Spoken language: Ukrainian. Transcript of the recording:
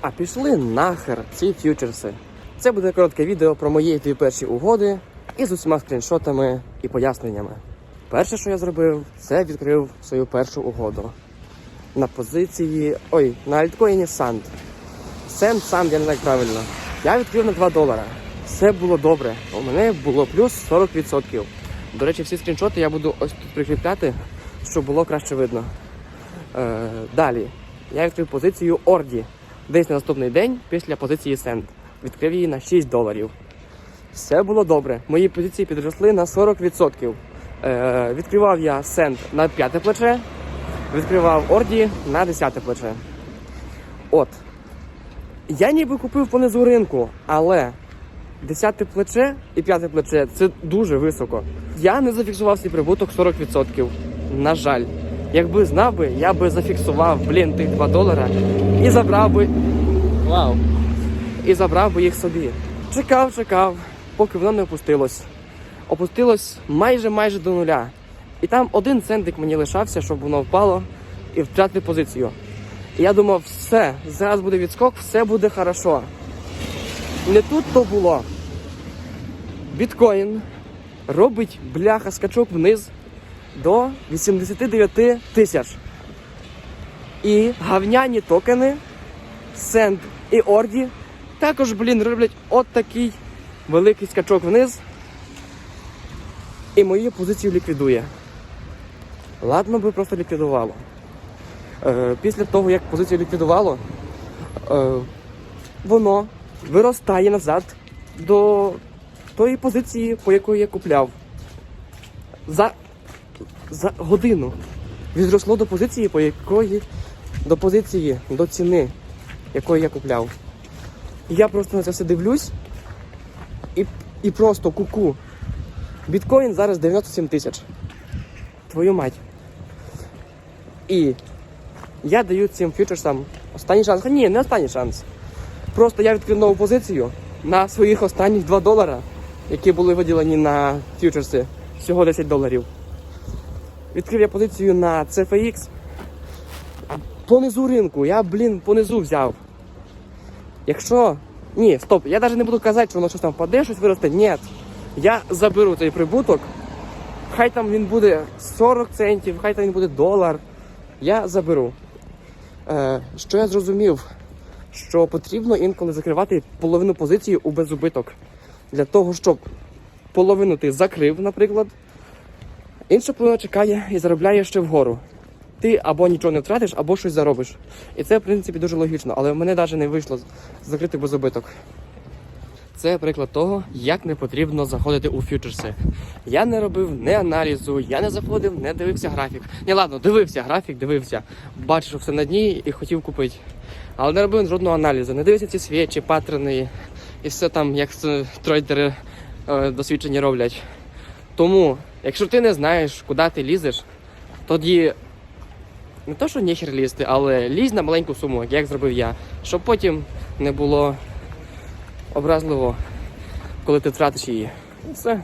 А пішли нахер ці фьючерси. Це буде коротке відео про мої дві перші угоди із усіма скріншотами і поясненнями. Перше, що я зробив, це відкрив свою першу угоду на позиції. Ой, на альткоїні Sand. Сенд Sand, я не знаю правильно. Я відкрив на 2 долара. Все було добре. У мене було плюс 40%. До речі, всі скріншоти я буду ось тут прикріпляти, щоб було краще видно. Е, далі. Я відкрив позицію Орді. Десь на наступний день після позиції Send. Відкрив її на 6 доларів. Все було добре. Мої позиції підросли на 40%. Е, відкривав я Send на п'яте плече, відкривав Орді на 10 плече. От. Я ніби купив понизу ринку, але 10 плече і 5 плече це дуже високо. Я не зафіксував свій прибуток 40%. На жаль. Якби знав би, я би зафіксував, блін, тих 2 долара і забрав би. Вау! І забрав би їх собі. Чекав, чекав, поки воно не опустилось. Опустилось майже майже до нуля. І там один центик мені лишався, щоб воно впало і втратити позицію. І я думав, все, зараз буде відскок, все буде хорошо. Не тут то було. Біткоін робить бляха скачок вниз до 89 тисяч. І гавняні токени Сенд і Орді також, блін, роблять от такий великий скачок вниз. І мою позицію ліквідує. Ладно би просто ліквідувало. Е, після того, як позицію ліквідувало, е, воно виростає назад до тої позиції, по якої я купляв. За, за годину відросло до позиції, по якої до позиції, до ціни, якої я купляв. Я просто на це все дивлюсь і, і просто куку. Біткоін зараз 97 тисяч. Твою мать. І я даю цим фьючерсам останній шанс. Ні, не останній шанс. Просто я відкрив нову позицію на своїх останніх 2 долара, які були виділені на фьючерси. Всього 10 доларів. Відкрив я позицію на CFX. Понизу ринку. Я, блін, понизу взяв. Якщо. Ні, стоп, я навіть не буду казати, що воно щось там впаде, щось виросте. Ні. Я заберу цей прибуток. Хай там він буде 40 центів, хай там він буде долар. Я заберу. Е, що я зрозумів? Що потрібно інколи закривати половину позиції у безубиток. Для того, щоб половину ти закрив, наприклад, інша половина чекає і заробляє ще вгору. Ти або нічого не втратиш, або щось заробиш. І це, в принципі, дуже логічно, але в мене навіть не вийшло закрити безубиток. Це приклад того, як не потрібно заходити у фьючерси. Я не робив не аналізу, я не заходив, не дивився графік. Ні, ладно, дивився графік, дивився, бачив, що все на дні і хотів купити. Але не робив жодного аналізу, не дивився ці свічі, паттерни і все там, як трейдери е, досвідчені роблять. Тому, якщо ти не знаєш, куди ти лізеш, тоді не то, що ніхер лізти, але лізь на маленьку суму, як зробив я, щоб потім не було образливо, коли ти втратиш її. І все.